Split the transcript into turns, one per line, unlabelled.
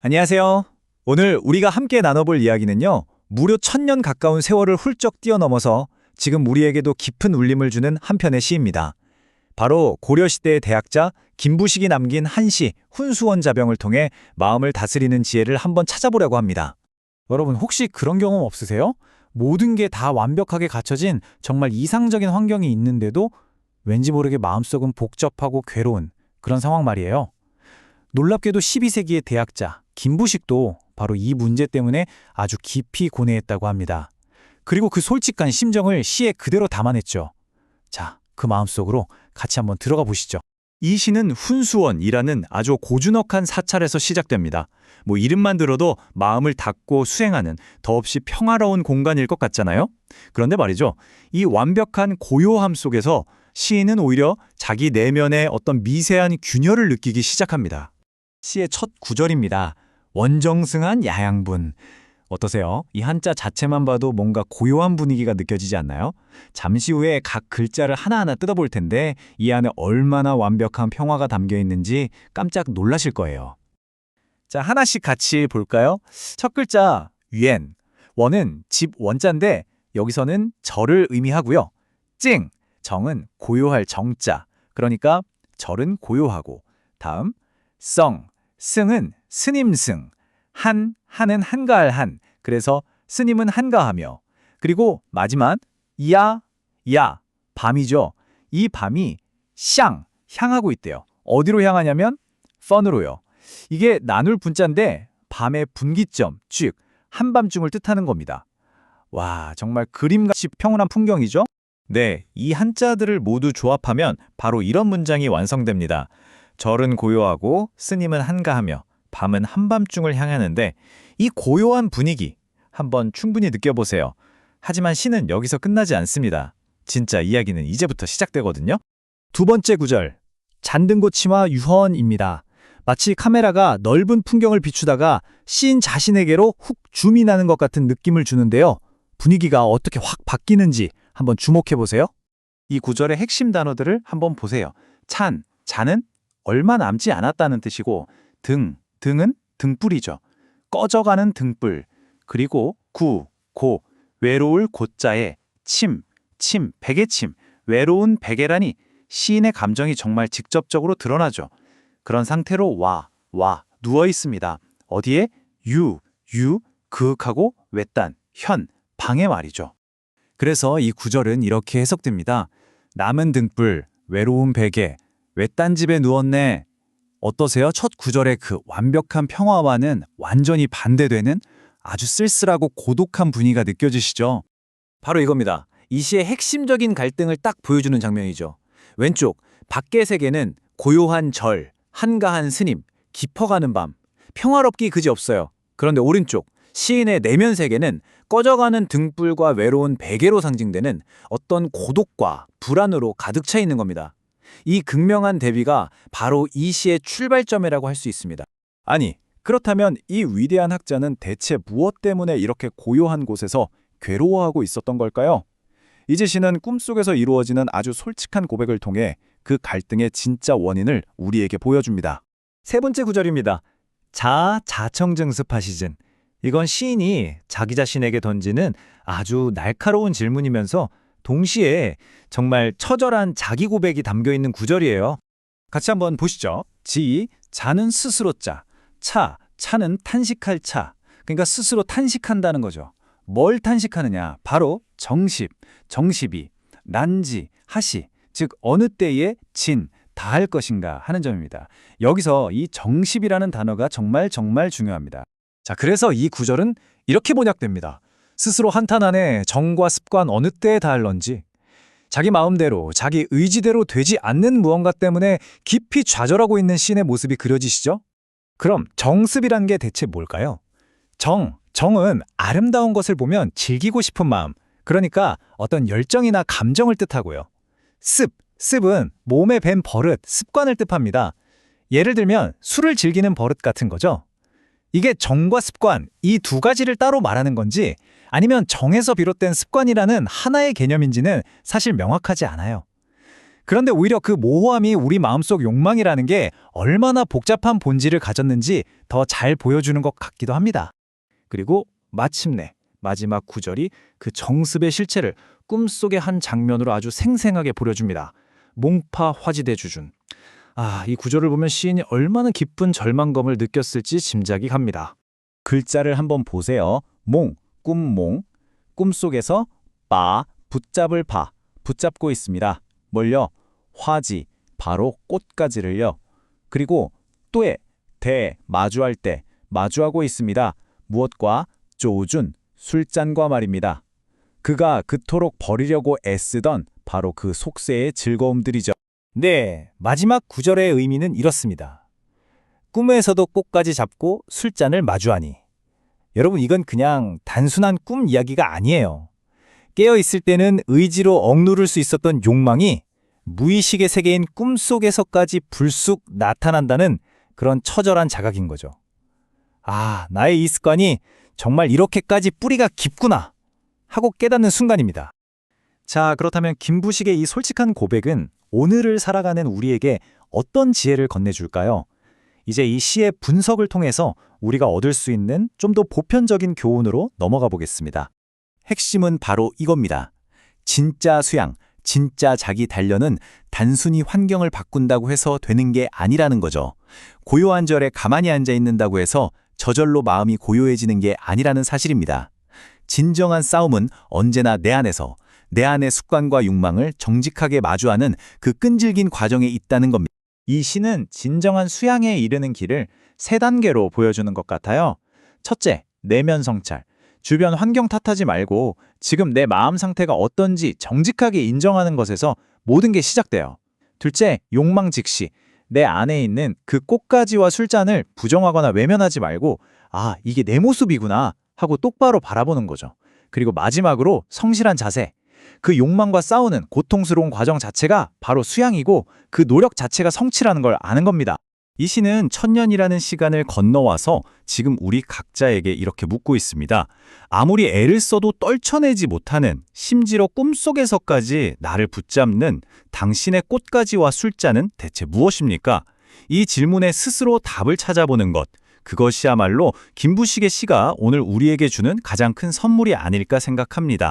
안녕하세요. 오늘 우리가 함께 나눠볼 이야기는요. 무려 천년 가까운 세월을 훌쩍 뛰어넘어서 지금 우리에게도 깊은 울림을 주는 한 편의 시입니다. 바로 고려시대의 대학자 김부식이 남긴 한시 훈수원 자병을 통해 마음을 다스리는 지혜를 한번 찾아보려고 합니다.
여러분 혹시 그런 경험 없으세요? 모든 게 다 완벽하게 갖춰진 정말 이상적인 환경이 있는데도 왠지 모르게 마음속은 복잡하고 괴로운 그런 상황 말이에요. 놀랍게도 12세기의 대학자 김부식도 바로 이 문제 때문에 아주 깊이 고뇌했다고 합니다. 그리고 그 솔직한 심정을 시에 그대로 담아냈죠. 자, 그 마음속으로 같이 한번 들어가 보시죠.
이 시는 훈수원이라는 아주 고즈넉한 사찰에서 시작됩니다. 뭐 이름만 들어도 마음을 닫고 수행하는 더없이 평화로운 공간일 것 같잖아요? 그런데 말이죠. 이 완벽한 고요함 속에서 시인은 오히려 자기 내면의 어떤 미세한 균열을 느끼기 시작합니다. 시의 첫 구절입니다. 원정승한 야양분. 어떠세요? 이 한자 자체만 봐도 뭔가 고요한 분위기가 느껴지지 않나요? 잠시 후에 각 글자를 하나하나 뜯어볼 텐데 이 안에 얼마나 완벽한 평화가 담겨 있는지 깜짝 놀라실 거예요. 자, 하나씩 같이 볼까요? 첫 글자 위엔. 원은 집 원자인데 여기서는 절을 의미하고요. 찡, 정은 고요할 정자. 그러니까 절은 고요하고. 다음 성, 승은 스님승. 한, 한은 한가할 한. 그래서 스님은 한가하며. 그리고 마지막 야, 야, 밤이죠. 이 밤이 샹, 향하고 있대요. 어디로 향하냐면 펀으로요. 이게 나눌 분자인데 밤의 분기점, 즉 한밤중을 뜻하는 겁니다. 와, 정말 그림같이 평온한 풍경이죠? 네, 이 한자들을 모두 조합하면 바로 이런 문장이 완성됩니다. 절은 고요하고 스님은 한가하며 밤은 한밤중을 향하는데 이 고요한 분위기 한번 충분히 느껴보세요. 하지만 시는 여기서 끝나지 않습니다. 진짜 이야기는 이제부터 시작되거든요. 두 번째 구절. 잔등고 치마 유헌입니다. 마치 카메라가 넓은 풍경을 비추다가 시인 자신에게로 훅 줌인하는 것 같은 느낌을 주는데요. 분위기가 어떻게 확 바뀌는지 한번 주목해 보세요. 이 구절의 핵심 단어들을 한번 보세요. 찬, 잔은 얼마 남지 않았다는 뜻이고 등, 등은 등불이죠. 꺼져가는 등불. 그리고 구, 고, 외로울 고자에 침, 침, 베개침, 외로운 베개라니 시인의 감정이 정말 직접적으로 드러나죠. 그런 상태로 와, 와, 누워 있습니다. 어디에? 유, 유, 그윽하고 외딴, 현, 방에 말이죠. 그래서 이 구절은 이렇게 해석됩니다. 남은 등불, 외로운 베개, 외딴 집에 누웠네. 어떠세요? 첫 구절의 그 완벽한 평화와는 완전히 반대되는 아주 쓸쓸하고 고독한 분위기가 느껴지시죠? 바로 이겁니다. 이 시의 핵심적인 갈등을 딱 보여주는 장면이죠. 왼쪽, 밖의 세계는 고요한 절, 한가한 스님, 깊어가는 밤, 평화롭기 그지없어요. 그런데 오른쪽, 시인의 내면 세계는 꺼져가는 등불과 외로운 베개로 상징되는 어떤 고독과 불안으로 가득 차 있는 겁니다. 이 극명한 대비가 바로 이 시의 출발점이라고 할 수 있습니다. 아니, 그렇다면 이 위대한 학자는 대체 무엇 때문에 이렇게 고요한 곳에서 괴로워하고 있었던 걸까요? 이재 씨는 꿈속에서 이루어지는 아주 솔직한 고백을 통해 그 갈등의 진짜 원인을 우리에게 보여줍니다. 세 번째 구절입니다. 자, 자청증습하시즌. 이건 시인이 자기 자신에게 던지는 아주 날카로운 질문이면서 동시에 정말 처절한 자기 고백이 담겨 있는 구절이에요. 같이 한번 보시죠. 지, 자는 스스로 짜. 차, 차는 탄식할 차. 그러니까 스스로 탄식한다는 거죠. 뭘 탄식하느냐? 바로 정십, 정십이, 난지, 하시, 즉 어느 때에 진, 다 할 것인가 하는 점입니다. 여기서 이 정십이라는 단어가 정말 정말 중요합니다. 자, 그래서 이 구절은 이렇게 번역됩니다. 스스로 한탄하네 정과 습관 어느 때에 닿을런지 자기 마음대로 자기 의지대로 되지 않는 무언가 때문에 깊이 좌절하고 있는 신의 모습이 그려지시죠? 그럼 정습이란 게 대체 뭘까요? 정, 정은 아름다운 것을 보면 즐기고 싶은 마음, 그러니까 어떤 열정이나 감정을 뜻하고요. 습, 습은 몸에 밴 버릇, 습관을 뜻합니다. 예를 들면 술을 즐기는 버릇 같은 거죠. 이게 정과 습관, 이 두 가지를 따로 말하는 건지 아니면 정에서 비롯된 습관이라는 하나의 개념인지는 사실 명확하지 않아요.
그런데 오히려 그 모호함이 우리 마음속 욕망이라는 게 얼마나 복잡한 본질을 가졌는지 더 잘 보여주는 것 같기도 합니다. 그리고 마침내 마지막 구절이 그 정습의 실체를 꿈속의 한 장면으로 아주 생생하게 보여줍니다. 몽파 화지대 주준. 아, 이 구절을 보면 시인이 얼마나 깊은 절망감을 느꼈을지 짐작이 갑니다.
글자를 한번 보세요. 몽, 꿈몽. 꿈속에서 바, 붙잡을 바, 붙잡고 있습니다. 뭘요? 화지, 바로 꽃가지를요. 그리고 또에, 대, 마주할 때, 마주하고 있습니다. 무엇과? 쪼준, 술잔과 말입니다. 그가 그토록 버리려고 애쓰던 바로 그 속세의 즐거움들이죠.
네, 마지막 구절의 의미는 이렇습니다. 꿈에서도 꽃까지 잡고 술잔을 마주하니. 여러분, 이건 그냥 단순한 꿈 이야기가 아니에요. 깨어 있을 때는 의지로 억누를 수 있었던 욕망이 무의식의 세계인 꿈속에서까지 불쑥 나타난다는 그런 처절한 자각인 거죠. 아, 나의 이 습관이 정말 이렇게까지 뿌리가 깊구나 하고 깨닫는 순간입니다. 자, 그렇다면 김부식의 이 솔직한 고백은 오늘을 살아가는 우리에게 어떤 지혜를 건네줄까요? 이제 이 시의 분석을 통해서 우리가 얻을 수 있는 좀 더 보편적인 교훈으로 넘어가 보겠습니다.
핵심은 바로 이겁니다. 진짜 수양, 진짜 자기 단련은 단순히 환경을 바꾼다고 해서 되는 게 아니라는 거죠. 고요한 절에 가만히 앉아 있는다고 해서 저절로 마음이 고요해지는 게 아니라는 사실입니다. 진정한 싸움은 언제나 내 안에서 내 안의 습관과 욕망을 정직하게 마주하는 그 끈질긴 과정에 있다는 겁니다.
이 시는 진정한 수양에 이르는 길을 세 단계로 보여주는 것 같아요. 첫째, 내면 성찰. 주변 환경 탓하지 말고 지금 내 마음 상태가 어떤지 정직하게 인정하는 것에서 모든 게 시작돼요. 둘째, 욕망 직시. 내 안에 있는 그 꽃가지와 술잔을 부정하거나 외면하지 말고 아, 이게 내 모습이구나 하고 똑바로 바라보는 거죠. 그리고 마지막으로 성실한 자세. 그 욕망과 싸우는 고통스러운 과정 자체가 바로 수양이고 그 노력 자체가 성취라는 걸 아는 겁니다.
이 시는 천년이라는 시간을 건너와서 지금 우리 각자에게 이렇게 묻고 있습니다. 아무리 애를 써도 떨쳐내지 못하는 심지어 꿈속에서까지 나를 붙잡는 당신의 꽃가지와 술잔은 대체 무엇입니까? 이 질문에 스스로 답을 찾아보는 것. 그것이야말로 김부식의 시가 오늘 우리에게 주는 가장 큰 선물이 아닐까 생각합니다.